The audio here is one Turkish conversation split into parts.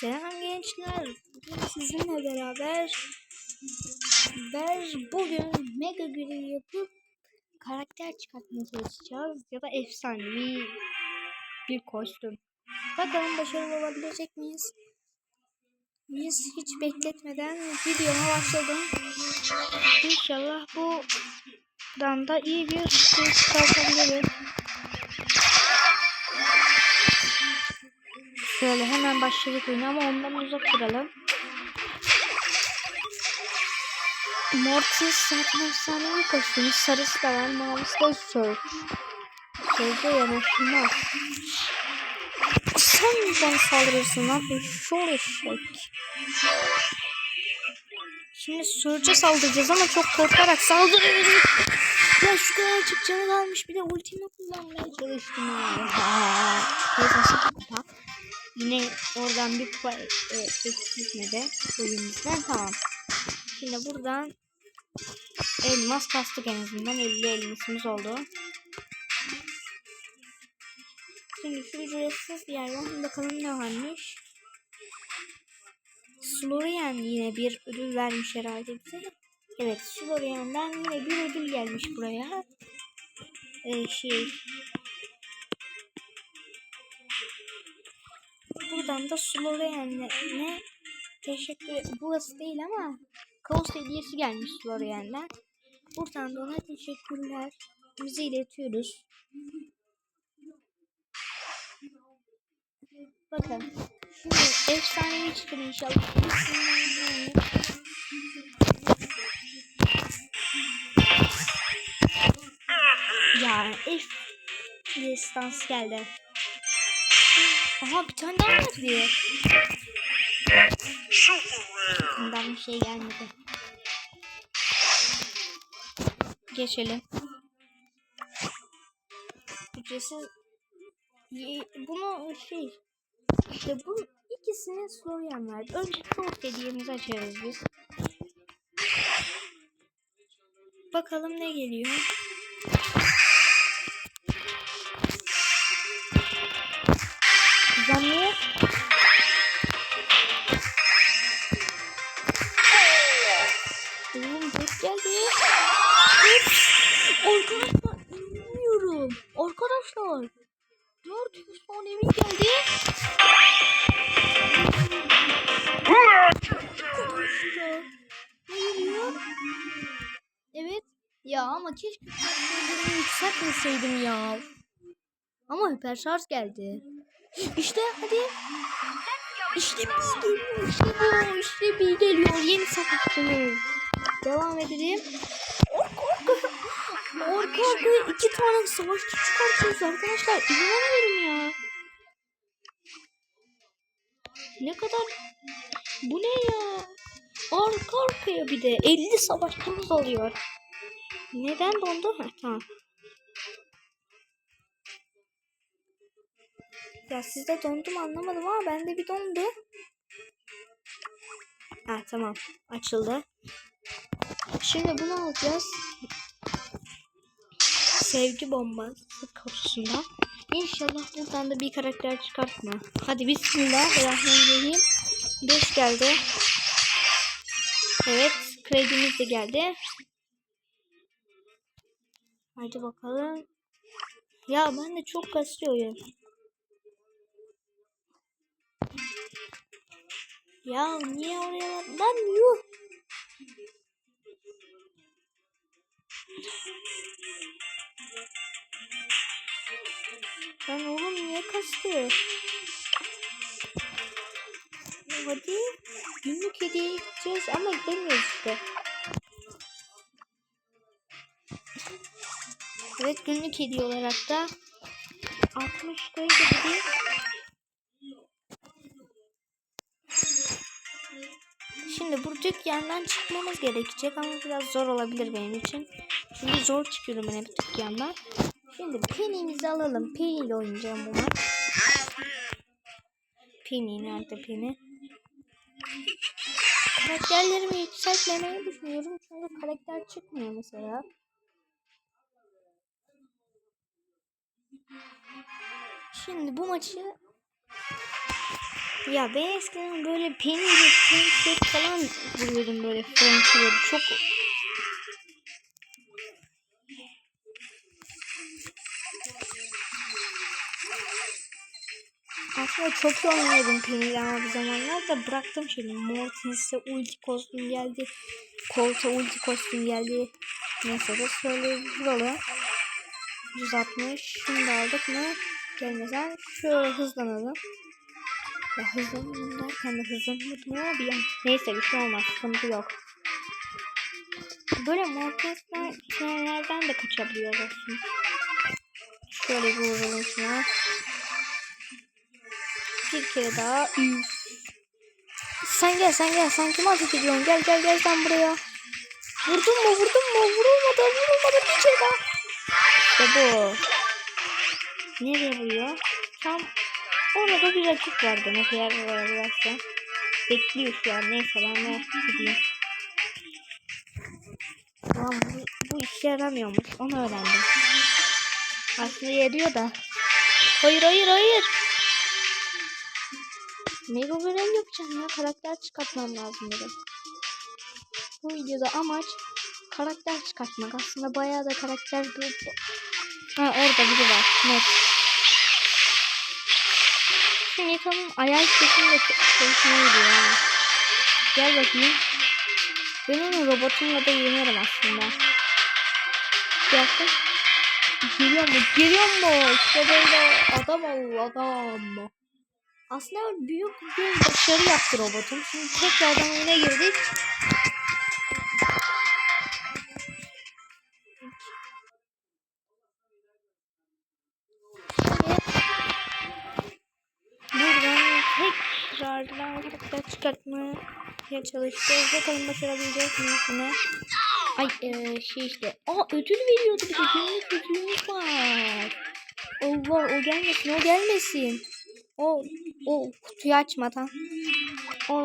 Selam gençler. Bugün sizinle beraber ben bugün mega görevi yapıp karakter çıkartmaya çalışacağız ya da efsanevi bir kostüm. Bakalım başarılı olabilecek miyiz? Biz hiç bekletmeden videoma başladım. İnşallah buradan da iyi bir şey çıkartabiliriz. Şöyle hemen başladık oyunu ama ondan uzak duralım. Mortis zaten efsane bir kostüm. Sarısı da var, mavisi de Surge. Surge'e yanaşılmaz. Sen bana saldırırsın lan eşşoğlu eşek. Şimdi Surge'e saldıracağız ama çok korkarak saldırıyoruz. Ya şu kadar açık canı kalmış bir de ultimi kullanmaya çalıştım abi. Neyse sıkıntı Yine oradan bir kupa eksik gitmedi oyunumuzdan tamam. Şimdi buradan elmas kastık en azından 50 elmasımız oldu. Şimdi şu ücretsiz yerden bakalım ne varmış. Slorian yine bir ödül vermiş herhalde bize. Evet Slorian'dan yine bir ödül gelmiş buraya. Ee, şey Buradan da Slorian'e teşekkür Burası değil ama Kaos hediyesi gelmiş Slorian'den. Buradan da ona teşekkürler. Bizi iletiyoruz. Bakın. Şimdi efsanevi çıkın inşallah. Ya F distans geldi. Aha bir tane daha verdi. Bundan bir şey gelmedi. Geçelim. Ücretsiz bunu şey işte bu ikisini Florian verdi. Önce çok hediyemizi açarız biz. Bakalım ne geliyor. Arkadaşlar inanmıyorum. Arkadaşlar. 400 tane emin geldi. Arkadaşlar. Evet. Ya ama keşke ben yükseltmeseydim ya. Ama hiper şarj geldi. İşte hadi. İşte bir geliyor. İşte bu. İşte bir geliyor. Yeni savaşçımız. Devam edelim. Ork ork. iki tane savaşçı çıkartıyoruz arkadaşlar. İnanamıyorum ya. Ne kadar. Bu ne ya? Arka arkaya bir de 50 savaşçımız oluyor. Neden dondu? Ha, tamam. Ya sizde dondum anlamadım ama bende bir dondu. Ha tamam. Açıldı. Şimdi bunu alacağız. Sevgi bombası kutusunda. İnşallah buradan da bir karakter çıkartma. Hadi bismillahirrahmanirrahim. 5 geldi. Evet. Kredimiz de geldi. Hadi bakalım. Ya ben de çok kasıyor ya. Ya niye oraya? Lan yuh. Ben oğlum niye kastı? Hadi günlük hediye gideceğiz ama gidemiyoruz işte. Evet günlük hediye olarak da 60 kredi hediye Şimdi bu dükkandan çıkmamız gerekecek ama biraz zor olabilir benim için. Çünkü zor çıkıyorum ben hep dükkandan. Şimdi Penny'mizi alalım. Penny ile oynayacağım bu maç. Penny nerede Penny? Karakterlerimi yükseltmemeyi düşünüyorum. Çünkü karakter çıkmıyor mesela. Şimdi bu maçı Ya ben eskiden böyle peynirli pancake falan vuruyordum böyle fırıncıları. Çok Aslında çok iyi oynuyordum peynirli ama bir zamanlar da bıraktım şimdi. Mortis'e ulti kostüm geldi. Colt'a ulti kostüm geldi. Neyse de şöyle vuralım. 160. Şimdi aldık mı? Gelmesen şöyle hızlanalım. Ya hızlanalım derken de hızlanmadım ama bir an. Neyse bir şey olmaz. Sıkıntı yok. Böyle mortisler trenlerden de kaçabiliyor aslında. Şöyle bir vuralım şuna. Bir kere daha. Sen gel sen gel. Sen kim ateş ediyorsun? Gel gel gel sen buraya. Vurdun mu vurdun mu? Vurulmadı vurulmadı bir kere daha. İşte bu. Nereye vuruyor? Tam orada bir rakip var demek eğer oraya vurarsa. Bekliyor şu an. Neyse ben de gideyim. Tamam bu, bu işe yaramıyormuş. Onu öğrendim. Aslında yarıyor da. Hayır hayır hayır. Mega görev yapacağım ya. Karakter çıkartmam lazım dedim. Bu videoda amaç karakter çıkartmak. Aslında bayağı da karakter bir... Ha orada biri var. Net. Nita'nın ayar sesini de çok gidiyor yani. Gel bakayım. Ben onu robotumla da yenerim aslında. Gelsin. Geliyor mu? Geliyor mu? İşte böyle adam ol adam. Aslında büyük bir başarı yaptı robotum. Şimdi tekrardan oyuna girdik. Tekrardan karakter çıkartmaya çalışacağız. Bakalım başarabilecek miyiz bunu? Ay ee, şey işte. Aa ödül veriyordu bir de günlük ödülümüz var. Allah o gelmesin o gelmesin. O o kutuyu açmadan. O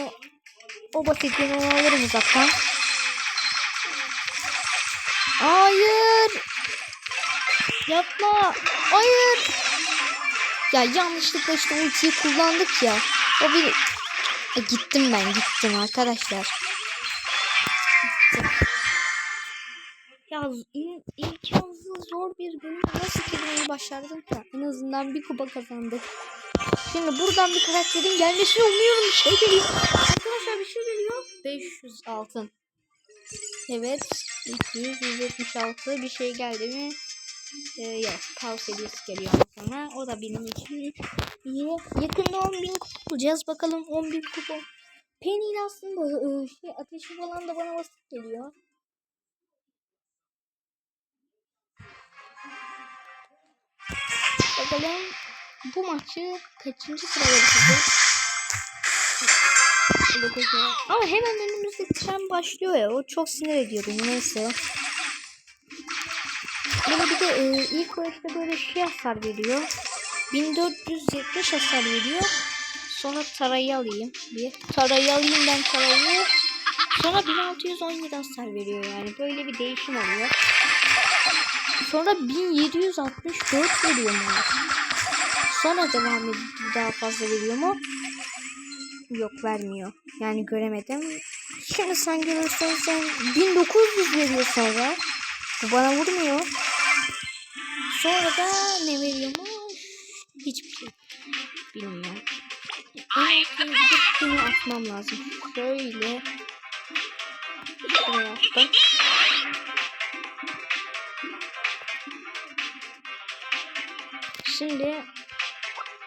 o basitliğini alırım uzaktan. Hayır. Yapma. Hayır. Ya yanlışlıkla işte ultiyi kullandık ya. O bir e, gittim ben gittim arkadaşlar. Ya in, imkansız zor bir bölüm nasıl girmeyi başardık da en azından bir kupa kazandık. Şimdi buradan bir karakterin gelmesini umuyorum. Bir şey geliyor. Arkadaşlar bir şey geliyor. 500 altın. Evet. 200, 176 bir şey geldi mi? Ee, yok. Kaos hediyesi geliyor sonra. O da benim için iyi. Yakında 10.000 kupa bulacağız. Bakalım 10.000 kupa. Penny aslında e, şey, ateşi falan da bana basit geliyor. Bakalım bu maçı kaçıncı sırada bitecek? Ama hemen önümüzde tren başlıyor ya. O çok sinir ediyor beni. Neyse. Böyle bir de e, ilk başta böyle şey hasar veriyor. 1470 hasar veriyor. Sonra tarayı alayım. Bir tarayı alayım ben tarayı. Sonra 1617 hasar veriyor yani. Böyle bir değişim oluyor. Sonra 1764 veriyor? Sonra devam edip daha fazla veriyor mu? Yok vermiyor. Yani göremedim. Şimdi sen görürsen sen 1900 veriyor sonra. Bu bana vurmuyor. Sonra da ne veriyor mu? Hiçbir şey. Bilmiyorum. Evet, gidip bunu atmam lazım. Şöyle. Şuraya attım. Şimdi